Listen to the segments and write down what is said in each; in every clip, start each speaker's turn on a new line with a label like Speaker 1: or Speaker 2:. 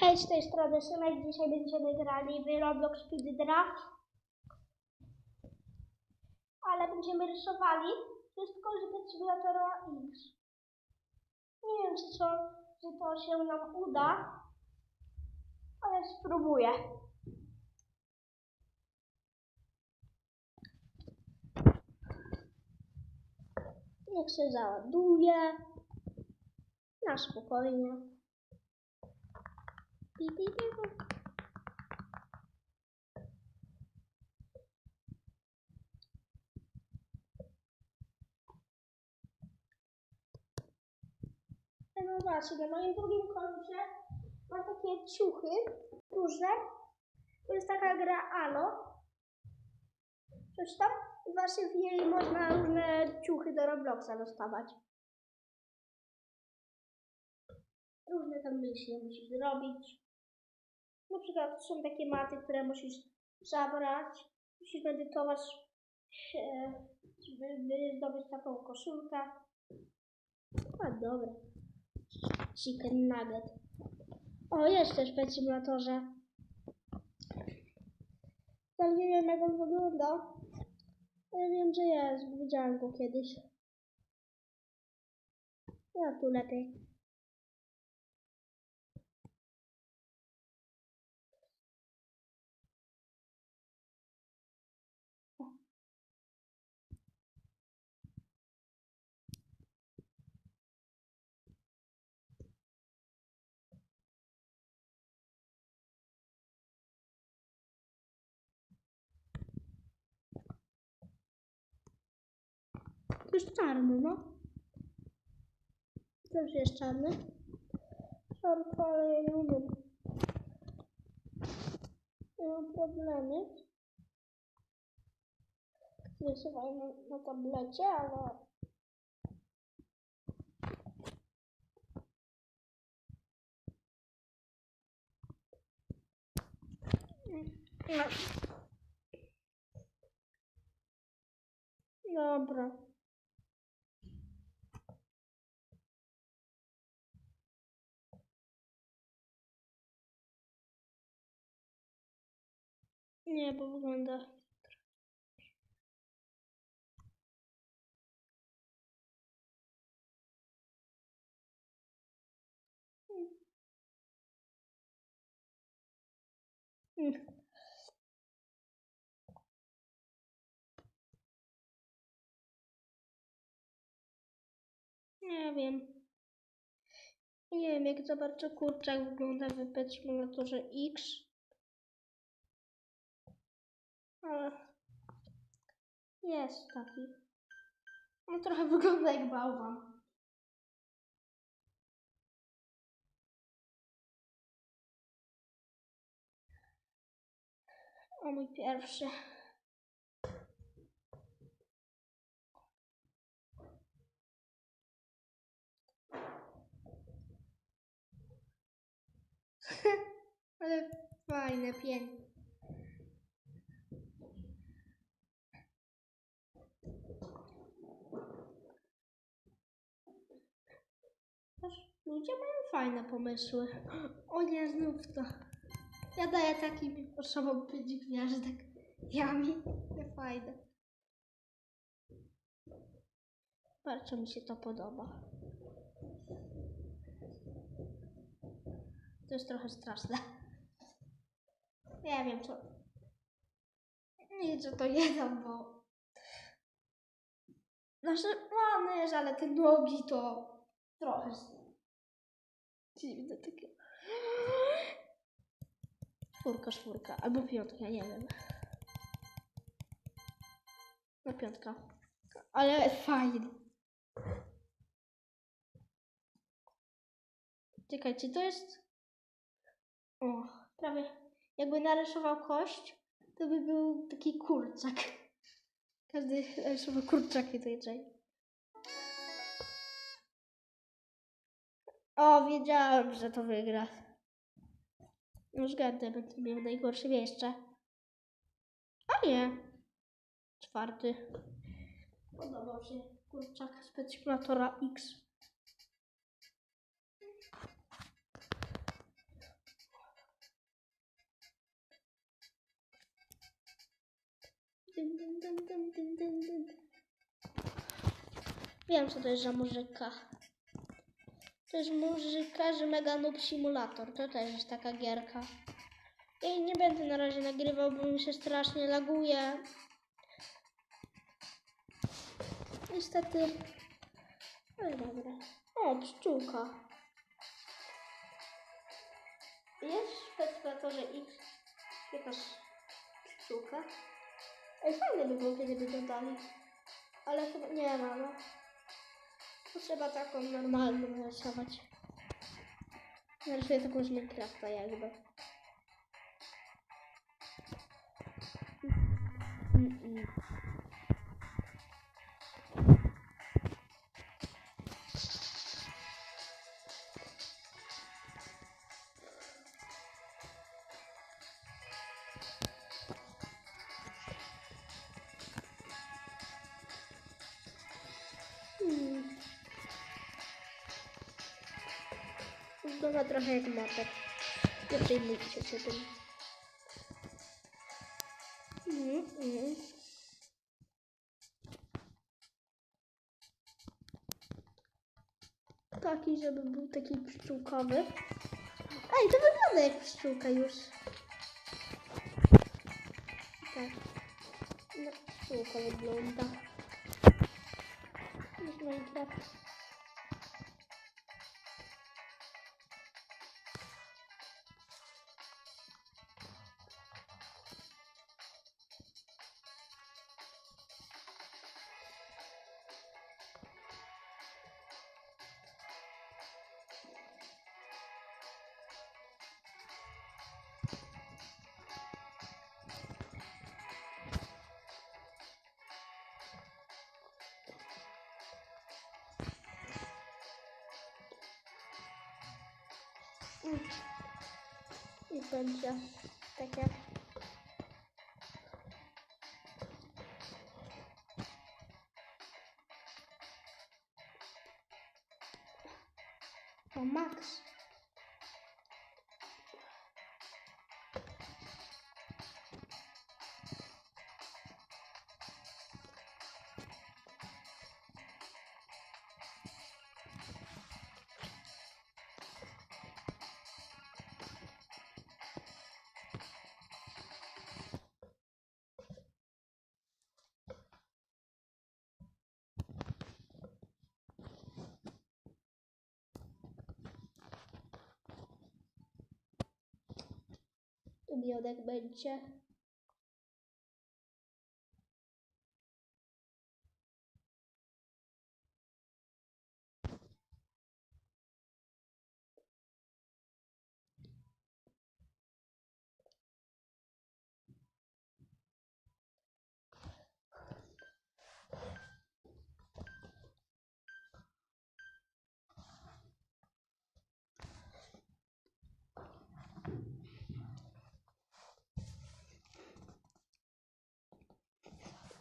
Speaker 1: Hej, z tej strony Szymek. Dzisiaj będziemy grali w Roblox Speed Draft. Ale będziemy rysowali wszystko z symulatora X. Nie wiem, czy, co, czy to się nam uda, ale spróbuję. Niech się załaduje. Na spokojnie. No właśnie, na moim drugim koncie mam takie ciuchy różne. To jest taka gra Alo. Coś tam. I właśnie w niej można różne ciuchy do Robloxa dostawać. Różne tam myśli musisz zrobić. Na przykład są takie maty, które musisz zabrać. Musisz medytować, e, by, by zdobyć taką koszulkę. A dobra. Chicken nugget. O, jest też w simulatorze. Ale nie wiem jak on wygląda. Ale wiem, że jest. Widziałem go kiedyś. Ja tu lepiej. To jest czarny, no. Też jest czarny. Szarko, ale ja nie umiem. Nie mam problemy. Rysowałem na, na tablecie, ale... No. Dobra. Nie, bo wygląda. Mm. Nie wiem. Nie wiem, jak za bardzo kurczak wygląda w Pet Simulatorze X. jest taki. On trochę wygląda jak bałwan. O mój pierwszy. Ale fajne, piękne. Też Ludzie mają fajne pomysły. O nie, znów to. Ja daję takim osobom pięć gwiazdek. Jami. Nie fajne. Bardzo mi się to podoba. To jest trochę straszne. Nie wiem co. Nic, że to jedam, bo. Znaczy, ładne jest, ale te nogi to trochę s- dziwne takie. Czwórka, czwórka, albo piątka, nie wiem. No piątka. Ale fajnie. Czekajcie, to jest... O, prawie jakby narysował kość, to by był taki kurczak. Każdy narysował kurczaki do O, wiedziałem, że to wygra. Już gadę, będę miał najgorsze miejsce. A nie. Czwarty. Podobał się kurczak specymulatora X. Dun, dun, dun, dun, dun, dun, dun. Wiem, co to jest za muzyka. Muzyka z Mega Noob Simulator. To też jest taka gierka. I nie będę na razie nagrywał, bo mi się strasznie laguje. Niestety. Ale dobra. O, pszczółka. Jest w spektatorze X jakaś pszczółka. Ej, fajne by było, kiedy by dodali. Ale chyba nie ma, no. To trzeba taką normalną narysować. Narysuję taką z Minecrafta jakby. Mm, mm. Wygląda trochę jak moped. Nie przejmujcie się tym. Mm, mm. Taki, żeby był taki pszczółkowy. Ej, to wygląda jak pszczółka już. Tak. No, pszczółka wygląda. Już Minecraft. I będzie takie. O, Subio deck bench'e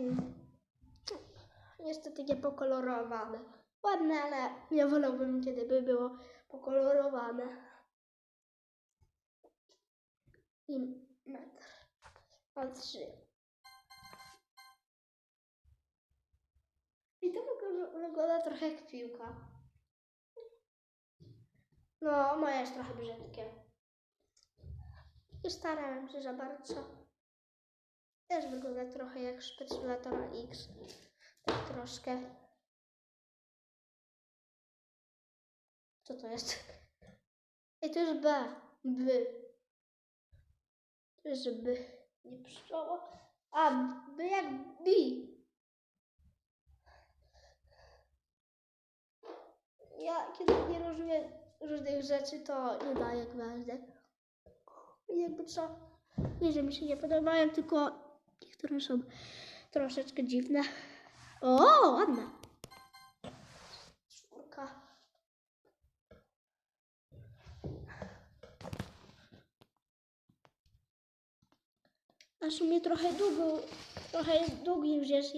Speaker 1: Mm. Niestety nie pokolorowane. Ładne, ale nie wolałbym, kiedy by było pokolorowane. I metr. A trzy. I to wygląda- trochę jak piłka. No, moje jest trochę brzydkie. Nie starałem się za bardzo. Też wygląda trochę jak Speculatora X. Tak troszkę. Co to jest? Ej, to jest B. B. To jest B. Nie pszczoła. A, B jak B. Ja kiedy nie rozumiem różnych rzeczy, to nie daję gwiazdek. Jakby co, nie, że mi się nie podobają, tylko niektóre są troszeczkę dziwne. O, ładne. Czwórka. A w sumie trochę długo, trochę długi już jest,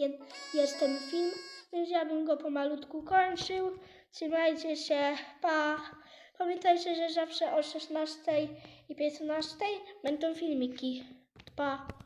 Speaker 1: jest ten film, więc ja bym go pomalutku kończył. Trzymajcie się, pa! Pamiętajcie, że zawsze o 16 i 15 będą filmiki. Pa!